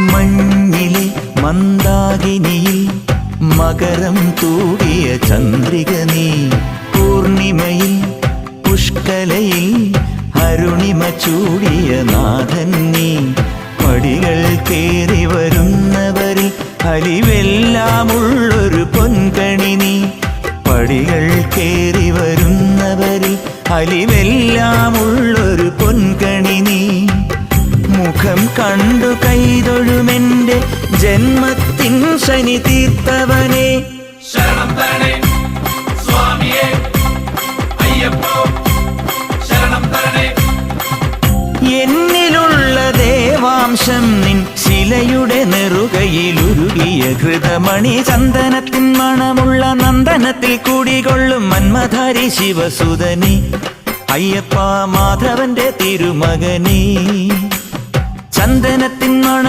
മഞ്ഞിലെ മന്ദാകിനിയിൽ മകരം തൂകിയ ചന്ദ്രിക നീ. പൂർണിമയിൽ പുഷ്കലയിൽ അരുണിമ ചൂടിയ നാഥൻ നീ. പടികൾ കയറി വരുന്നവരിൽ അലിവെല്ലാമുള്ളൊരു പൊൻകണി നീ. പടികൾ കയറി വരുന്നവരിൽ അലിവെല്ലാമുള്ളൊരു പൊൻകണി മുഖം കണ്ടു കൈതൊഴുമെന്റെ ജന്മത്തിൻ ശനി തീർത്തവനെ. ശരണം തരണേ സ്വാമിയേ അയ്യപ്പോ ശരണം തരണേ. എന്നിലുള്ള ദേവാംശം നിൻ ശിലയുടെ നെറുകയിലുരുകിയ ഹൃതമണി ചന്ദനത്തിൻ മണമുള്ള നന്ദനത്തിൽ കൂടികൊള്ളും മന്മധാരി ശിവസുതനി. അയ്യപ്പ മാധവന്റെ തിരുമകനീ. ചന്ദനത്തിൻ